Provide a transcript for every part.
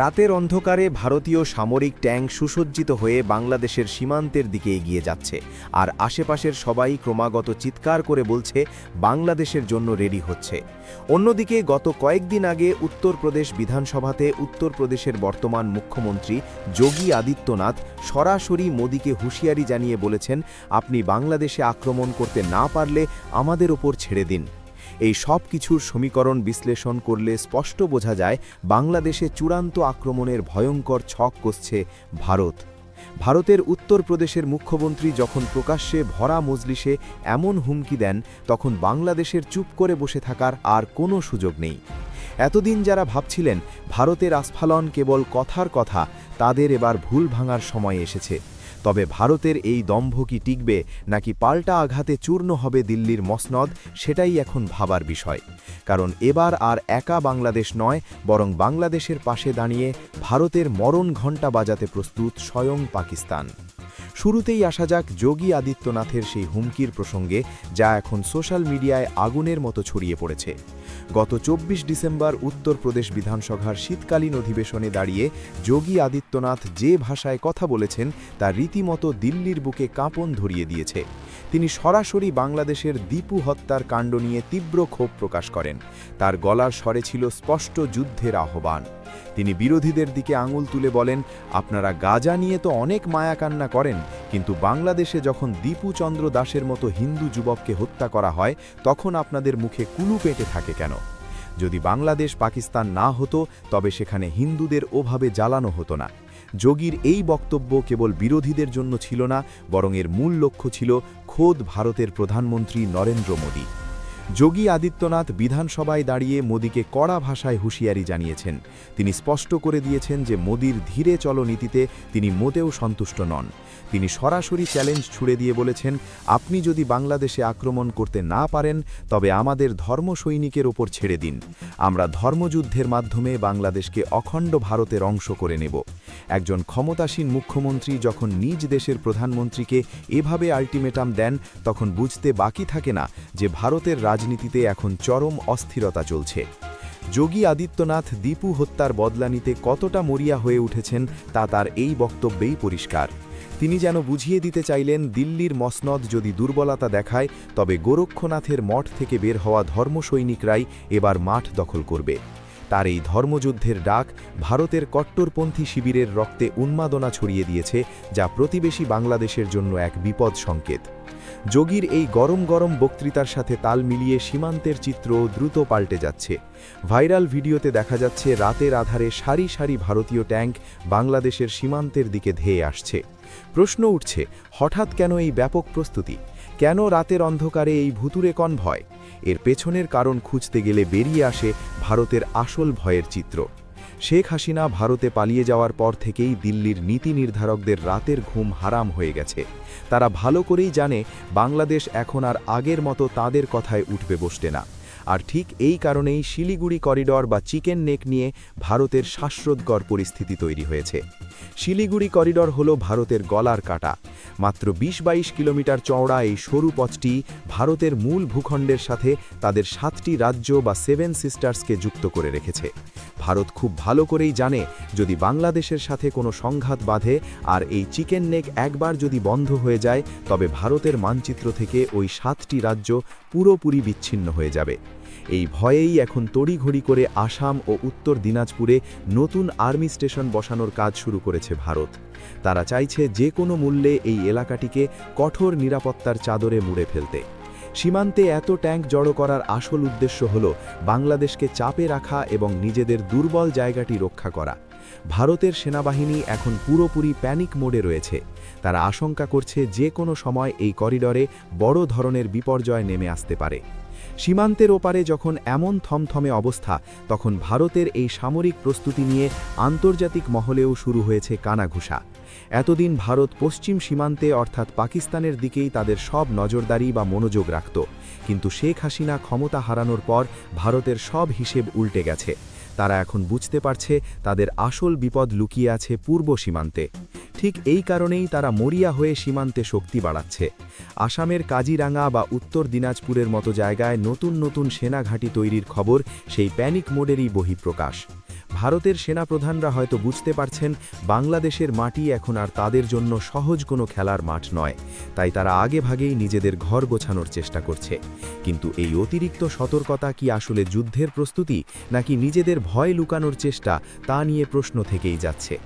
রাতের অন্ধকারে ভারতীয় সামরিক ট্যাঙ্ক সুসজ্জিত হয়ে বাংলাদেশের সীমান্তের দিকে এগিয়ে যাচ্ছে। আর আশেপাশের সবাই ক্রমাগত চিৎকার করে বলছে, বাংলাদেশের জন্য রেডি হচ্ছে। অন্যদিকে গত কয়েকদিন আগে উত্তরপ্রদেশ বিধানসভাতে উত্তরপ্রদেশের বর্তমান মুখ্যমন্ত্রী যোগী আদিত্যনাথ সরাসরি মোদীকে হুঁশিয়ারি জানিয়ে বলেছেন, আপনি বাংলাদেশে আক্রমণ করতে না পারলে আমাদের ওপর ছেড়ে দিন। এই সব কিছুর সমীকরণ বিশ্লেষণ করলে স্পষ্ট বোঝা যায় বাংলাদেশে চূড়ান্ত আক্রমণের ভয়ঙ্কর ছক কষছে ভারত। ভারতের উত্তরপ্রদেশের মুখ্যমন্ত্রী যখন প্রকাশ্যে ভরা মজলিসে এমন হুমকি দেন, তখন বাংলাদেশের চুপ করে বসে থাকার আর কোনো সুযোগ নেই। এতদিন যারা ভাবছিলেন, ভারতের আস্ফালন কেবল কথার কথা, তাদের এবার ভুল ভাঙার সময় এসেছে। তবে ভারতের এই দম্ভ কি টিকবে, নাকি পাল্টা আঘাতে চূর্ণ হবে দিল্লির মসনদ, সেটাই এখন ভাবার বিষয়। কারণ এবার আর একা বাংলাদেশ নয়, বরং বাংলাদেশের পাশে দাঁড়িয়ে ভারতের মরণ ঘণ্টা বাজাতে প্রস্তুত স্বয়ং পাকিস্তান। শুরুতেই আসা যাক যোগী আদিত্যনাথের সেই হুমকির প্রসঙ্গে, যা এখন সোশ্যাল মিডিয়ায় আগুনের মতো ছড়িয়ে পড়েছে। গত চব্বিশ ডিসেম্বর উত্তরপ্রদেশ বিধানসভার শীতকালীন অধিবেশনে দাঁড়িয়ে যোগী আদিত্যনাথ যে ভাষায় কথা বলেছেন তা রীতিমতো দিল্লির বুকে কাঁপন ধরিয়ে দিয়েছে। তিনি সরাসরি বাংলাদেশের দীপু হত্যার কাণ্ড নিয়ে তীব্র ক্ষোভ প্রকাশ করেন। তার গলার স্বরে ছিল স্পষ্ট যুদ্ধের আহ্বান। তিনি বিরোধীদের দিকে আঙুল তুলে বলেন, আপনারা গাজা নিয়ে তো অনেক মায়াকান্না করেন, কিন্তু বাংলাদেশে যখন দীপু চন্দ্র দাসের মতো হিন্দু যুবককে হত্যা করা হয়, তখন আপনাদের মুখে কুলু পেটে থাকে কেন? যদি বাংলাদেশ পাকিস্তান না হতো, তবে সেখানে হিন্দুদের ওভাবে জ্বালানো হতো না। যোগীর এই বক্তব্য কেবল বিরোধীদের জন্য ছিল না, বরং এর মূল লক্ষ্য ছিল খোদ ভারতের প্রধানমন্ত্রী নরেন্দ্র মোদী। যোগী আদিত্যনাথ বিধানসভায় দাঁড়িয়ে মোদীকে কড়া ভাষায় হুঁশিয়ারি জানিয়েছেন। তিনি স্পষ্ট করে দিয়েছেন যে মোদীর ধীরে চলনীতিতে তিনি মোটেও সন্তুষ্ট নন। তিনি সরাসরি চ্যালেঞ্জ ছুড়ে দিয়ে বলেছেন, আপনি যদি বাংলাদেশে আক্রমণ করতে না পারেন, তবে আমাদের ধর্ম সৈনিকের ওপর ছেড়ে দিন। আমরা ধর্মযুদ্ধের মাধ্যমে বাংলাদেশকে অখণ্ড ভারতের অংশ করে নেব। একজন ক্ষমতাসীন মুখ্যমন্ত্রী যখন নিজ দেশের প্রধানমন্ত্রীকে এভাবে আল্টিমেটাম দেন, তখন বুঝতে বাকি থাকে না যে ভারতের রাজনীতিতে এখন চরম অস্থিরতা চলছে। যোগী আদিত্যনাথ দীপু হত্যার বদলা নিতে কতটা মরিয়া হয়ে উঠেছেন তা তার এই বক্তব্যেই পরিষ্কার। তিনি যেন বুঝিয়ে দিতে চাইলেন, দিল্লির মসনদ যদি দুর্বলতা দেখায়, তবে গোরক্ষনাথের মঠ থেকে বের হওয়া ধর্মসৈনিকরাই এবার মাঠ দখল করবে। তার এই ধর্মযুদ্ধের ডাক ভারতের কট্টরপন্থী শিবিরের রক্তে উন্মাদনা ছড়িয়ে দিয়েছে, যা প্রতিবেশী বাংলাদেশের জন্য এক বিপদ সংকেত। যোগীর এই গরম গরম বক্তৃতার সাথে তাল মিলিয়ে সীমান্তের চিত্র দ্রুত পাল্টে যাচ্ছে। ভাইরাল ভিডিওতে দেখা যাচ্ছে রাতের আধারে সারি সারি ভারতীয় ট্যাঙ্ক বাংলাদেশের সীমান্তের দিকে ধেয়ে আসছে। প্রশ্ন উঠছে, হঠাৎ কেন এই ব্যাপক প্রস্তুতি? কেন রাতের অন্ধকারে এই ভুতুরে কনভয়? এর পেছনের কারণ খুঁজতে গেলে বেরিয়ে আসে ভারতের আসল ভয়ের চিত্র। শেখ হাসিনা ভারতে পালিয়ে যাওয়ার পর থেকেই দিল্লির নীতি নির্ধারকদের রাতের ঘুম হারাম হয়ে গেছে। তারা ভালো করেই জানে, বাংলাদেশ এখন আর আগের মতো তাদের কথায় উঠবে বসতে না। আর ঠিক এই কারণেই শিলিগুড়ি করিডর বা চিকেন নেক নিয়ে ভারতের শ্বাসরোধকর পরিস্থিতি তৈরি হয়েছে। শিলিগুড়ি করিডর হল ভারতের গলার কাটা। মাত্র ২০ বাইশ কিলোমিটার চওড়া এই সরু পথটি ভারতের মূল ভূখণ্ডের সাথে তাদের সাতটি রাজ্য বা সেভেন সিস্টার্সকে যুক্ত করে রেখেছে। ভারত খুব ভালো করেই জানে যদি বাংলাদেশের সাথে কোনো সংঘাত বাঁধে আর এই চিকেন নেক একবার যদি বন্ধ হয়ে যায়, তবে ভারতের মানচিত্র থেকে ওই সাতটি রাজ্য পুরোপুরি বিচ্ছিন্ন হয়ে যাবে। এই ভয়েই এখন তড়িঘড়ি করে আসাম ও উত্তর দিনাজপুরে নতুন আর্মি স্টেশন বসানোর কাজ শুরু করেছে ভারত। তারা চাইছে যে কোনো মূল্যে এই এলাকাটিকে কঠোর নিরাপত্তার চাদরে মুড়ে ফেলতে। সীমান্তে এত ট্যাঙ্ক জড়ো করার আসল উদ্দেশ্য হল বাংলাদেশকে চাপে রাখা এবং নিজেদের দুর্বল জায়গাটি রক্ষা করা। ভারতের সেনাবাহিনী এখন পুরোপুরি প্যানিক মোডে রয়েছে। তারা আশঙ্কা করছে যে কোনো সময় এই করিডরে বড় ধরনের বিপর্যয় নেমে আসতে পারে। সীমান্তের ওপারে যখন এমন থমথমে অবস্থা, তখন ভারতের এই সামরিক প্রস্তুতি নিয়ে আন্তর্জাতিক মহলেও শুরু হয়েছে কানাঘুষা। এতদিন ভারত পশ্চিম সীমান্তে অর্থাৎ পাকিস্তানের দিকেই তাদের সব নজরদারি বা মনোযোগ রাখত। কিন্তু শেখ হাসিনা ক্ষমতা হারানোর পর ভারতের সব হিসেব উল্টে গেছে। তারা এখন বুঝতে পারছে তাদের আসল বিপদ লুকিয়ে আছে পূর্ব সীমান্তে। ঠিক এই কারণেই তারা মরিয়া হয়ে সীমান্তে শক্তি বাড়াচ্ছে। আসামের কাজিরাঙ্গা বা উত্তর দিনাজপুরের মতো জায়গায় নতুন নতুন সেনাঘাঁটি তৈরির খবর সেই প্যানিক মোডেরই বহিঃপ্রকাশ। ভারতের সেনাপ্রধানরা হয়তো বুঝতে পারছেন, বাংলাদেশের মাটি এখন আর তাদের জন্য সহজ কোনো খেলার মাঠ নয়। তাই তারা আগে ভাগেই নিজেদের ঘর গোছানোর চেষ্টা করছে। কিন্তু এই অতিরিক্ত সতর্কতা কি আসলে যুদ্ধের প্রস্তুতি, নাকি নিজেদের ভয় লুকানোর চেষ্টা, তা নিয়ে প্রশ্ন থেকেই যাচ্ছে।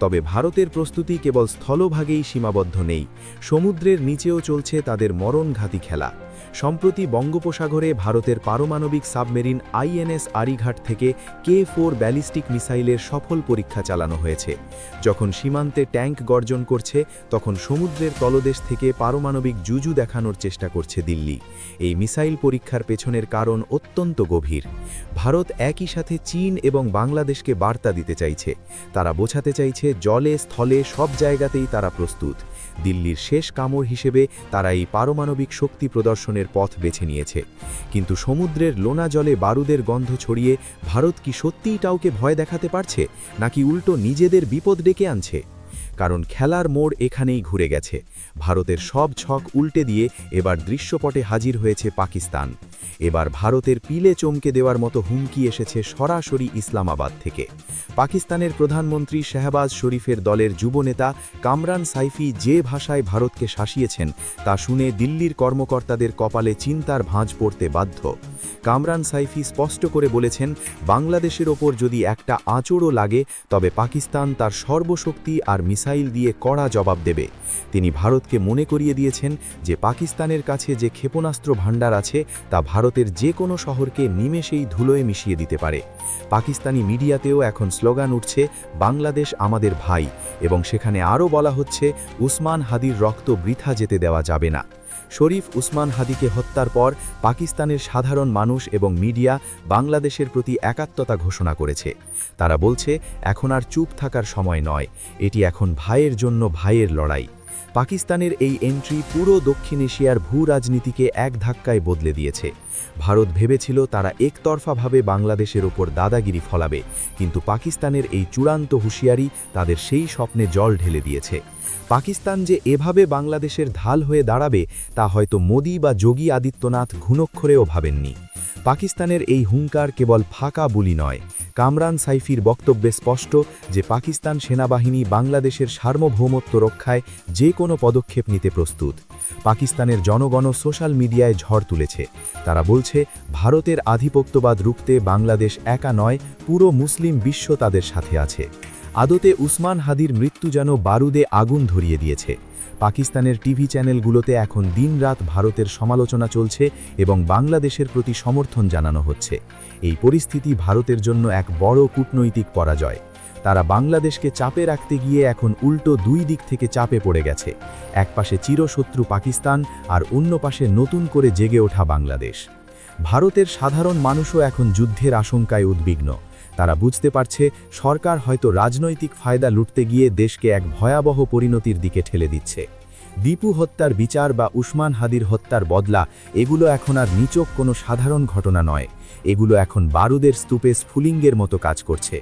তবে ভারতের প্রস্তুতি কেবল স্থলভাগেই সীমাবদ্ধ নেই, সমুদ্রের নিচেও চলছে তাদের মরণঘাতী খেলা। সম্প্রতি বঙ্গোপসাগরে ভারতের পারমাণবিক সাবমেরিন আইএনএস আরিঘাট থেকে কে ফোর ব্যালিস্টিক মিসাইলের সফল পরীক্ষা চালানো হয়েছে। যখন সীমান্তে ট্যাঙ্ক গর্জন করছে, তখন সমুদ্রের তলদেশ থেকে পারমাণবিক জুজু দেখানোর চেষ্টা করছে দিল্লি। এই মিসাইল পরীক্ষার পেছনের কারণ অত্যন্ত গভীর। ভারত একই সাথে চীন এবং বাংলাদেশকে বার্তা দিতে চাইছে। তারা বোঝাতে চাইছে জলে, স্থলে, সব জায়গাতেই তারা প্রস্তুত। দিল্লির শেষ কামড় হিসেবে তারা এই পারমাণবিক শক্তি প্রদর্শনের পথ বেছে নিয়েছে। কিন্তু সমুদ্রের লোনা জলে বারুদের গন্ধ ছড়িয়ে ভারত কি সত্যিই টাউকে ভয় দেখাতে পারছে, নাকি উল্টো নিজেদের বিপদ ডেকে আনছে? কারণ খেলার মোড় এখানেই ঘুরে গেছে। ভারতের সব ছক উল্টে দিয়ে এবার দৃশ্যপটে হাজির হয়েছে পাকিস্তান। এবার ভারতের পিলে চমকে দেওয়ার মতো হুমকি এসেছে সরাসরি ইসলামাবাদ থেকে। পাকিস্তানের প্রধানমন্ত্রী শাহবাজ শরীফের দলের যুবনেতা কামরান সাইফি যে ভাষায় ভারতকে শাসিয়েছেন তা শুনে দিল্লির কর্মকর্তাদের কপালে চিন্তার ভাঁজ পড়তে বাধ্য। কামরান সাইফি স্পষ্ট করে বলেছেন, বাংলাদেশের ওপর যদি একটা আঁচড়ও লাগে, তবে পাকিস্তান তার সর্বশক্তি আর মিসাইল দিয়ে কড়া জবাব দেবে। তিনি ভারতকে মনে করিয়ে দিয়েছেন যে পাকিস্তানের কাছে যে ক্ষেপণাস্ত্র ভাণ্ডার আছে, তা ভারতের যে কোনো শহরকে নিমেষেই ধুলোয় মিশিয়ে দিতে পারে। পাকিস্তানি মিডিয়াতেও এখন স্লোগান উঠছে, বাংলাদেশ আমাদের ভাই। এবং সেখানে আরও বলা হচ্ছে, উসমান হাদির রক্ত বৃথা যেতে দেওয়া যাবে না। শরীফ উসমান হাদিকে হত্যার পর পাকিস্তানের সাধারণ মানুষ এবং মিডিয়া বাংলাদেশের প্রতি একাত্মতা ঘোষণা করেছে। তারা বলছে, এখন আর চুপ থাকার সময় নয়। এটি এখন ভাইয়ের জন্য ভাইয়ের লড়াই। পাকিস্তানের এই এন্ট্রি পুরো দক্ষিণ এশিয়ার ভূ রাজনীতিকে এক ধাক্কায় বদলে দিয়েছে। ভারত ভেবেছিল তারা একতরফাভাবে বাংলাদেশের ওপর দাদাগিরি ফলাবে, কিন্তু পাকিস্তানের এই চূড়ান্ত হুঁশিয়ারি তাদের সেই স্বপ্নে জল ঢেলে দিয়েছে। পাকিস্তান যে এভাবে বাংলাদেশের ঢাল হয়ে দাঁড়াবে, তা হয়তো মোদি বা যোগী আদিত্যনাথ ঘুণক্ষরেও ভাবেননি। পাকিস্তানের এই হুঙ্কার কেবল ফাঁকা বুলি নয় কামরান সাইফির বক্তব্যে স্পষ্ট যে পাকিস্তান সেনাবাহিনী বাংলাদেশের সার্বভৌমত্ব রক্ষায় যে কোনো পদক্ষেপ নিতে প্রস্তুত। পাকিস্তানের জনগণ সোশ্যাল মিডিয়ায় ঝড় তুলেছে। তারা বলছে, ভারতের আধিপত্যবাদ রুখতে বাংলাদেশ একা নয়, পুরো মুসলিম বিশ্ব তাদের সাথে আছে। আদতে উসমান হাদির মৃত্যু যেন বারুদে আগুন ধরিয়ে দিয়েছে। পাকিস্তানের টিভি চ্যানেলগুলোতে এখন দিনরাত ভারতের সমালোচনা চলছে এবং বাংলাদেশের প্রতি সমর্থন জানানো হচ্ছে। এই পরিস্থিতি ভারতের জন্য এক বড় কূটনৈতিক পরাজয়। তারা বাংলাদেশকে চাপে রাখতে গিয়ে এখন উল্টো দুই দিক থেকে চাপে পড়ে গেছে। এক পাশে চিরশত্রু পাকিস্তান আর অন্য পাশে নতুন করে জেগে ওঠা বাংলাদেশ। ভারতের সাধারণ মানুষও এখন যুদ্ধের আশঙ্কায় উদ্বিগ্ন। তারা বুঝতে পারছে, সরকার হয়তো রাজনৈতিক ফায়দা লুটতে গিয়ে দেশকে এক ভয়াবহ পরিণতির দিকে ঠেলে দিচ্ছে। দীপু হত্যার বিচার বা উসমান হাদির হত্যার বদলা, এগুলো এখন আর নিচক কোনো সাধারণ ঘটনা নয়। এগুলো এখন বারুদের স্তূপে স্ফুলিঙ্গের মতো কাজ করছে।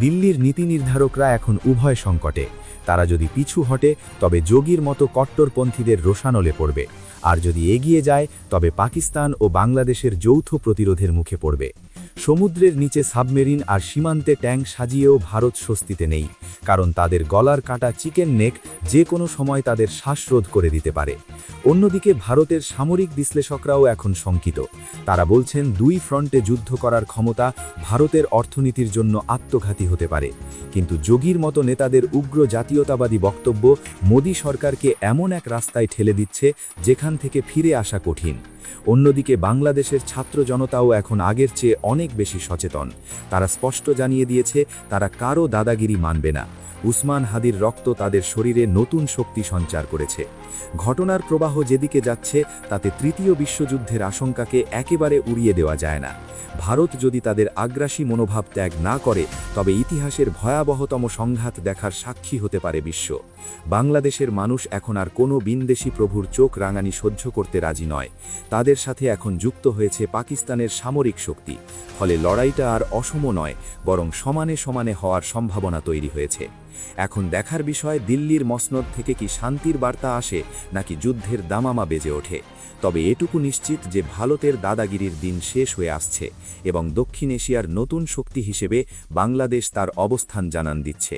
দিল্লির নীতি নির্ধারকরা এখন উভয় সংকটে। তারা যদি পিছু হটে, তবে যোগীর মতো কট্টরপন্থীদের রোশানলে পড়বে। আর যদি এগিয়ে যায়, তবে পাকিস্তান ও বাংলাদেশের যৌথ প্রতিরোধের মুখে পড়বে। সমুদ্রের নিচে সাবমেরিন আর সীমান্তে ট্যাঙ্ক সাজিয়েও ভারত স্বস্তিতে নেই, কারণ তাদের গলার কাটা চিকেন নেক যে কোনো সময় তাদের শ্বাসরোধ করে দিতে পারে। অন্যদিকে ভারতের সামরিক বিশ্লেষকরাও এখন শঙ্কিত। তারা বলছেন দুই ফ্রন্টে যুদ্ধ করার ক্ষমতা ভারতের অর্থনীতির জন্য আত্মঘাতী হতে পারে। কিন্তু যোগীর মতো নেতাদের উগ্র জাতীয়তাবাদী বক্তব্য মোদী সরকারকে এমন এক রাস্তায় ঠেলে দিচ্ছে যেখান থেকে ফিরে আসা কঠিন। অন্যদিকে বাংলাদেশের ছাত্র জনতাও এখন আগের চেয়ে অনেক বেশি সচেতন। তারা স্পষ্ট জানিয়ে দিয়েছে, তারা কারও দাদাগিরি মানবে না। উসমান হাদির রক্ত তাদের শরীরে নতুন শক্তি সঞ্চার করেছে। ঘটনার প্রবাহ যেদিকে যাচ্ছে, তাতে তৃতীয় বিশ্বযুদ্ধের আশঙ্কাকে একেবারে উড়িয়ে দেওয়া যায় না। ভারত যদি তাদের আগ্রাসী মনোভাব ত্যাগ না করে, তবে ইতিহাসের ভয়াবহতম সংঘাত দেখার সাক্ষী হতে পারে বিশ্ব। বাংলাদেশের মানুষ এখন আর কোনো বিনদেশি প্রভুর চোখ রাঙানি সহ্য করতে রাজি নয়। তাদের সাথে এখন যুক্ত হয়েছে পাকিস্তানের সামরিক শক্তি। ফলে লড়াইটা আর অসম নয়, বরং সমানে সমানে হওয়ার সম্ভাবনা তৈরি হয়েছে। এখন দেখার বিষয়, দিল্লির মসনদ থেকে কি শান্তির বার্তা আসে নাকি যুদ্ধের দামামা বেজে ওঠে? তবে এটুকু নিশ্চিত যে ভারতের দাদাগিরির দিন শেষ হয়ে আসছে এবং দক্ষিণ এশিয়ার নতুন শক্তি হিসেবে বাংলাদেশ তার অবস্থান জানান দিচ্ছে।